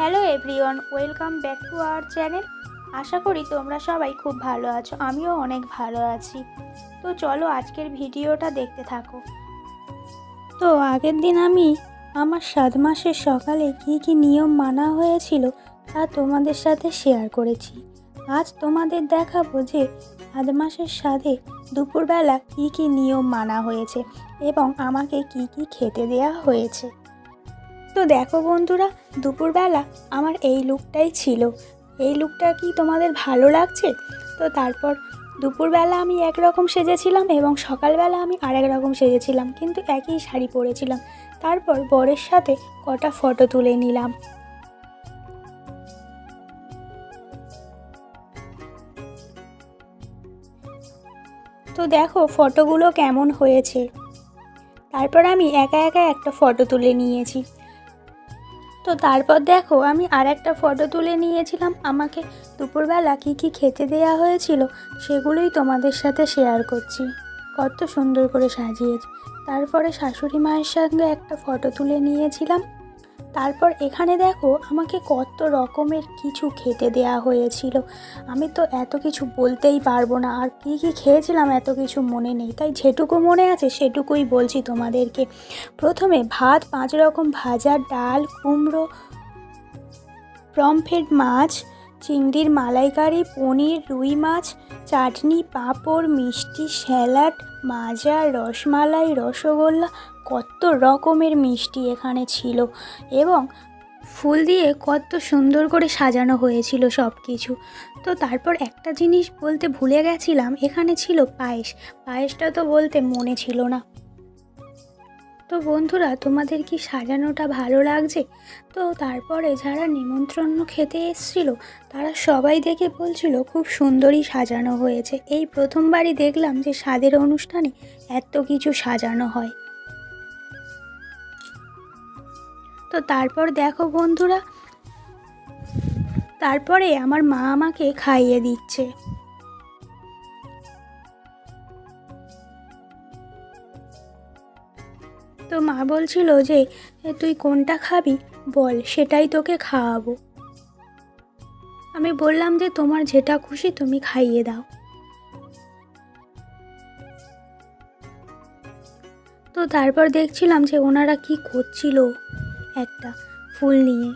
Hello everyone, welcome back to our channel. আশা করি তোমরা সবাই খুব ভালো আছো, আমিও অনেক ভালো আছি। তো চলো আজকের ভিডিওটা দেখতে থাকো। তো আগের দিন আমি আমার সাত মাসের সকালে কি কি নিয়ম মানা হয়েছিল তা তোমাদের সাথে শেয়ার করেছি। আজ তোমাদের দেখাবো যে সাত মাসের সাথে দুপুরবেলা কি কি নিয়ম মানা হয়েছে এবং আমাকে কি কি খেতে দেয়া হয়েছে। তো দেখো বন্ধুরা, দুপুরবেলা আমার এই লুকটাই ছিল। এই লুকটা কি তোমাদের ভালো লাগছে? তো তারপর দুপুরবেলা আমি একরকম সেজেছিলাম এবং সকালবেলা আমি আরেক রকম সেজেছিলাম, কিন্তু একই শাড়ি পরেছিলাম। তারপর বরের সাথে কটা ফটো তুলে নিলাম। তো দেখো ফটোগুলো কেমন হয়েছে। তারপর আমি একা একা একটা ফটো তুলে নিয়েছি। তো তারপর দেখো, আমি আর একটা ফটো তুলে নিয়েছিলাম। আমাকে দুপুরবেলা কী কী খেতে দেওয়া হয়েছিল সেগুলোই তোমাদের সাথে শেয়ার করছি। কত সুন্দর করে সাজিয়েছি। তারপরে শাশুড়ি মায়ের সঙ্গে একটা ফটো তুলে নিয়েছিলাম। তারপর এখানে দেখো আমাকে কত রকমের কিছু খেতে দেয়া হয়েছিল। আমি তো এত কিছু বলতেই পারব না, আর কী কী খেয়েছিলাম এত কিছু মনে নেই। তাই যেটুকু মনে আছে সেটুকুই বলছি তোমাদেরকে। প্রথমে ভাত, পাঁচ রকম ভাজা, ডাল, কুমড়ো প্রমফেড মাছ, চিংড়ির মালাইকারি, পনির, রুই মাছ, চাটনি, পাঁপড়, মিষ্টি, স্যালাড, মাজা, রসমালাই, রসগোল্লা কত রকমের মিষ্টি এখানে ছিল এবং ফুল দিয়ে কত সুন্দর করে সাজানো হয়েছিল সব কিছু তো তারপর একটা জিনিস বলতে ভুলে গেছিলাম, এখানে ছিল পায়েস। পায়েসটা তো বলতে মনে ছিল না। তো বন্ধুরা, তোমাদের কি সাজানোটা ভালো লাগছে? তো তারপরে যারা নিমন্ত্রণ খেতে এসেছিল, তারা সবাই দেখে বলছিল, খুব সুন্দরই সাজানো হয়েছে। এই প্রথমবারই দেখলাম যে স্বাদের অনুষ্ঠানে এত কিছু সাজানো হয়। তো তারপর দেখো বন্ধুরা, তারপরে আমার মা আমাকে খাইয়ে দিচ্ছে। তো মা বলছিল যে তুই কোনটা খাবি? বল, সেটাই তোকে খাওয়াবো। আমি বললাম যে, তোমার যেটা খুশি তুমি খাইয়ে দাও। তো তারপর দেখছিলাম যে, ওনারা কি করছিল? একটা ফুল নিয়ে।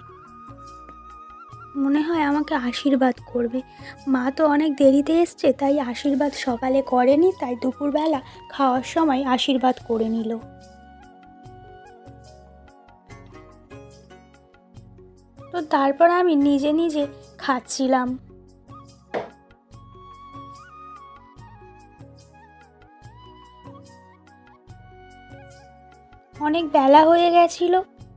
মনে হয় আমাকে আশীর্বাদ করবে। মা তো অনেক দেরিতে এসছে, তাই আশীর্বাদ সকালে করেনি, তাই দুপুরবেলা খাওয়ার সময় আশীর্বাদ করে নিল। তো তারপর আমি নিজে নিজে খাচ্ছিলাম। অনেক বেলা হয়ে গেছিল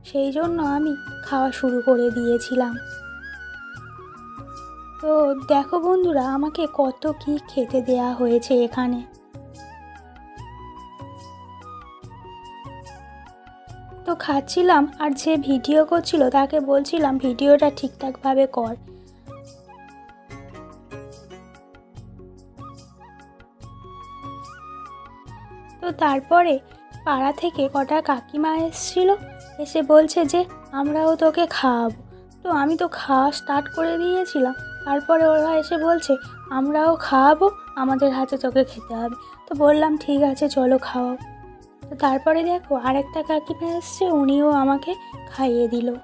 সেই জন্য আমি খাওয়া শুরু করে দিয়েছিলাম। তো দেখো বন্ধুরা, আমাকে কত কি খেতে দেয়া হয়েছে এখানে। তো খাচ্ছিলাম আর যে ভিডিও করছিল তাকে বলছিলাম, ভিডিওটা ঠিকঠাকভাবে কর। তো তারপরে পাড়া থেকে কটা কাকিমা এসেছিল এসে বলছে যে, আমরাও তোকে খাওয়াবো। তো আমি তো খাওয়া স্টার্ট করে দিয়েছিলাম। তারপরে ওরা এসে বলছে, আমরাও খাওয়াবো, আমাদের হাতে তোকে খেতে হবে। তো বললাম, ঠিক আছে, চলো খাওয়াও। তো তারপরে দেখো, আরেকটা কাকিমা এসছে, উনিও আমাকে খাইয়ে দিল।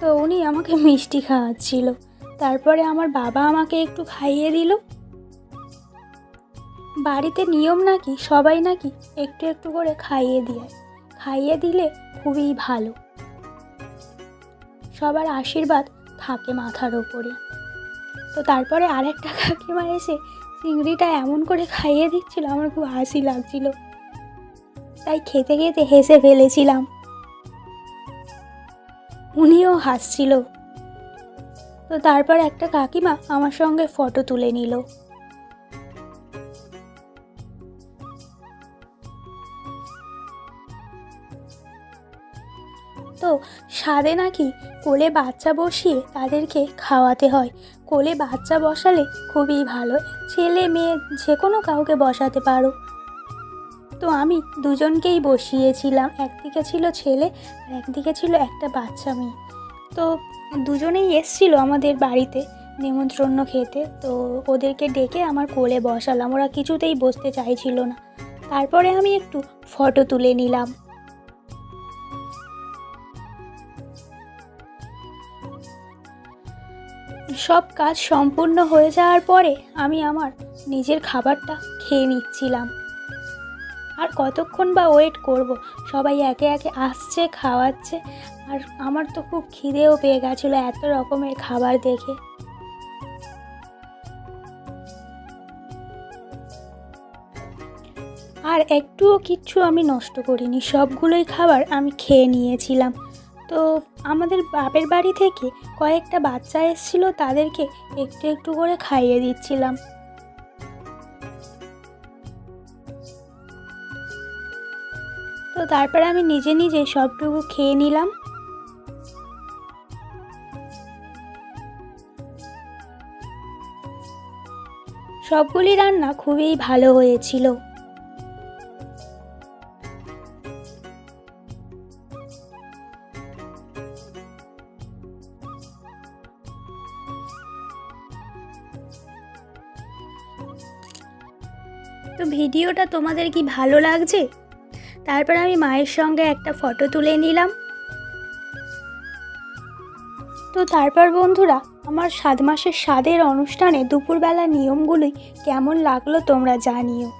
তো উনি আমাকে মিষ্টি খাওয়াচ্ছিল। তারপরে আমার বাবা আমাকে একটু খাইয়ে দিল। বাড়িতে নিয়ম নাকি? সবাই নাকি একটু একটু করে খাইয়ে দিয়ে। খাইয়ে দিলে খুবই ভালো। সবার আশীর্বাদ থাকে মাথার ওপরে। তো তারপরে আরেকটা কাকিমা এসে চিংড়িটা এমন করে খাইয়ে দিচ্ছিল, আমার খুব হাসি লাগছিল। তাই খেতে খেতে হেসে ফেলেছিলাম। উনিও হাসছিল। তো তারপর একটা কাকিমা আমার সঙ্গে ফটো তুলে নিল। তো স্বাদে নাকি কোলে বাচ্চা বসিয়ে তাদেরকে খাওয়াতে হয়। কোলে বাচ্চা বসালে খুবই ভালো। ছেলে মেয়ে যে কোনো কাউকে বসাতে পারো। তো আমি দুজনকেই বসিয়েছিলাম। একদিকে ছিল ছেলে আর একদিকে ছিল একটা বাচ্চা মেয়ে। তো দুজনেই এসছিল আমাদের বাড়িতে নিমন্ত্রণ খেতে। তো ওদেরকে ডেকে আমার কোলে বসালাম। ওরা কিছুতেই বসতে চাইছিল না। তারপরে আমি একটু ফটো তুলে নিলাম। সব কাজ সম্পূর্ণ হয়ে যাওয়ার পরে আমি আমার নিজের খাবারটা খেয়ে নিচ্ছিলাম। আর কতক্ষণ বা ওয়েট করব? সবাই একে একে আসছে, খাওয়াচ্ছে, আর আমার তো খুব খিদেও পেয়ে গেছিল এত রকমের খাবার দেখে। আর একটুও কিচ্ছু আমি নষ্ট করিনি, সবগুলোই খাবার আমি খেয়ে নিয়েছিলাম। তো আমাদের বাপের বাড়ি থেকে কয়েকটা বাচ্চা এসেছিল, তাদেরকে একটু একটু করে খাইয়ে দিচ্ছিলাম। তো তারপরে আমি নিজে নিজে সবটুকু খেয়ে নিলাম। সবগুলি রান্না খুবই ভালো হয়েছিল। তো ভিডিওটা তোমাদের কি ভালো লাগছে? তারপর আমি মায়ের সঙ্গে একটা ফটো তুলে নিলাম। তো তারপর বন্ধুরা, আমার সাত মাসের স্বাদের অনুষ্ঠানে দুপুরবেলা নিয়মগুলি কেমন লাগল তোমরা জানিও।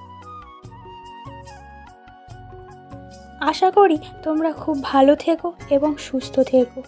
আশা করি তোমরা খুব ভালো থেকো এবং সুস্থ থেকো।